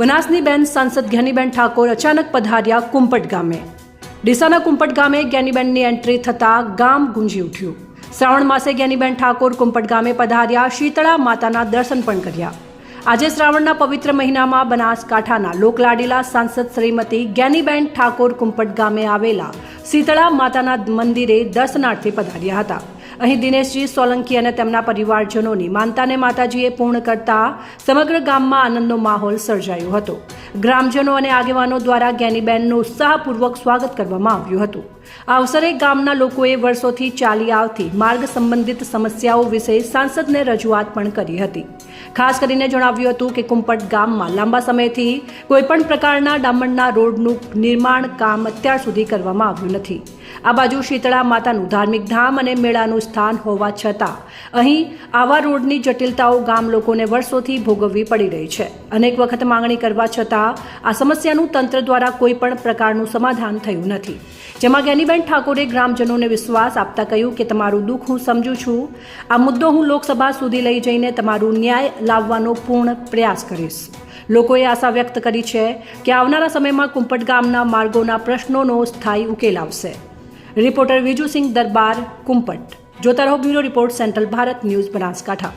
બનાસની બેન સાંસદ જ્ઞાનીબેન ઠાકોર અચાનક પધાર્યા કુંપટ ગામે. ડીસાના કુંપટ ગામે જ્ઞાનીબેનની એન્ટ્રી થતાં ગામ ગુંજી ઉઠ્યું. શ્રાવણ માસે જ્ઞાનીબેન ઠાકોર કુંપટ ગામે પધાર્યા, શીતળા માતાના દર્શન પણ કર્યા. આજે શ્રાવણના પવિત્ર મહિનામાં બનાસકાંઠાના લોકલાડીલા સાંસદ શ્રીમતી જ્ઞાનીબેન ઠાકોર કુંપટ ગામે આવેલા શીતળા માતાના મંદિરે દર્શનાર્થે પધાર્યા હતા. અહીં દિનેશજી સોલંકી અને તેમના પરિવારજનોની માનતાને માતાજીએ પૂર્ણ કરતા સમગ્ર ગામમાં આનંદનો માહોલ સર્જાયો હતો. ગ્રામજનો અને આગેવાનો દ્વારા જ્ઞાનીબેનનું ઉત્સાહપૂર્વક સ્વાગત કરવામાં આવ્યું હતું. આ અવસરે ગામના લોકોએ વર્ષોથી ચાલી આવતી માર્ગ સંબંધિત સમસ્યાઓ વિશે સાંસદને રજૂઆત પણ કરી હતી. ખાસ કરીને જણાવ્યું હતું કે કુંપટ ગામમાં લાંબા સમયથી કોઈપણ પ્રકારના ડામણના રોડનું નિર્માણ કામ અત્યાર સુધી કરવામાં આવ્યું નથી. આ બાજુ શીતળા માતાનું ધાર્મિક ધામ અને મેળાનું સ્થાન હોવા છતાં, અહીં આવા રોડની જટિલતાઓ ગામ લોકોને વર્ષોથી ભોગવવી પડી રહી છે. અનેક વખત માંગણી કરવા છતાં, આ સમસ્યાનું તંત્ર દ્વારા કોઈ પણ પ્રકારનું સમાધાન થયું નથી. જેમાં જ્ઞાનીબેન ઠાકોરે ગ્રામજનોને વિશ્વાસ આપતા કહ્યું કે, તમારું દુઃખ હું સમજુ છું. આ મુદ્દો હું લોકસભા સુધી લઈ જઈને તમારું ન્યાય લાવવાનો પૂર્ણ પ્રયાસ કરીશ. લોકોએ આશા વ્યક્ત કરી છે કે આવનારા સમયમાં કુંપટ ગામના માર્ગોના પ્રશ્નોનો સ્થાયી ઉકેલ આવશે. રિપોર્ટર વિજુસિંહ દરબાર, કુંપટ. જોતા રહો bureau report, central Bharat news Banaskantha.